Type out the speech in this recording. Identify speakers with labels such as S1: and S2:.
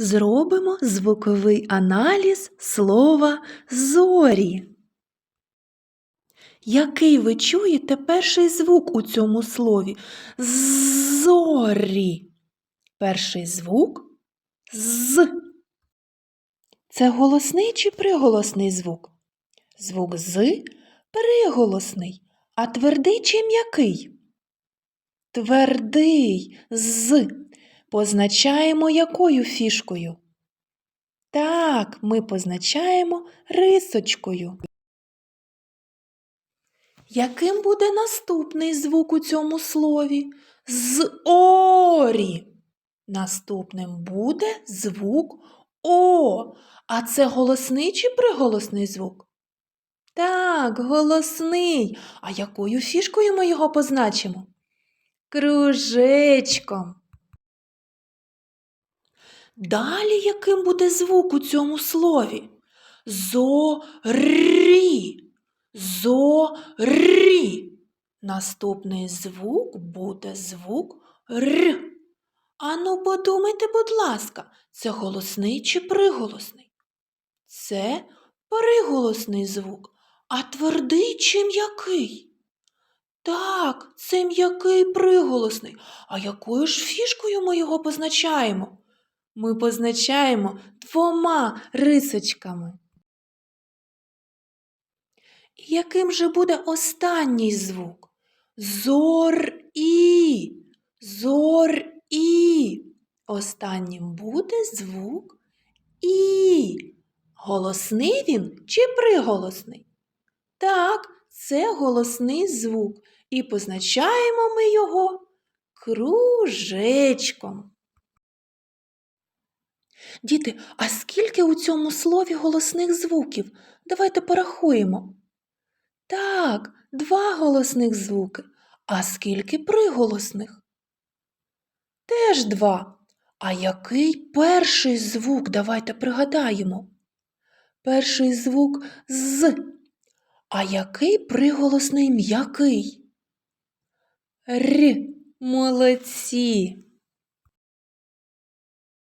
S1: Зробимо звуковий аналіз слова зорі. Який ви чуєте перший звук у цьому слові? Зорі. Перший звук з. Це голосний чи приголосний звук? Звук з приголосний, а твердий чи м'який? Твердий з. Позначаємо якою фішкою? Так, ми позначаємо рисочкою. Яким буде наступний звук у цьому слові? З орі. Наступним буде звук О. А це голосний чи приголосний звук? Так, голосний. А якою фішкою ми його позначимо? Кружечком. Далі яким буде звук у цьому слові? Зорі. Зорі. Наступний звук буде звук Р. Ану, подумайте, будь ласка, це голосний чи приголосний? Це приголосний звук, а твердий чи м'який? Так, це м'який приголосний. А якою ж фішкою ми його позначаємо? Ми позначаємо двома рисочками. Яким же буде останній звук? Зор-і. Зор-і. Останнім буде звук І. Голосний він чи приголосний? Так, це голосний звук. І позначаємо ми його кружечком. Діти, а скільки у цьому слові голосних звуків? Давайте порахуємо. Так, два голосних звуки. А скільки приголосних? Теж два. А який перший звук? Давайте пригадаємо. Перший звук з. А який приголосний м'який? Р. Молодці.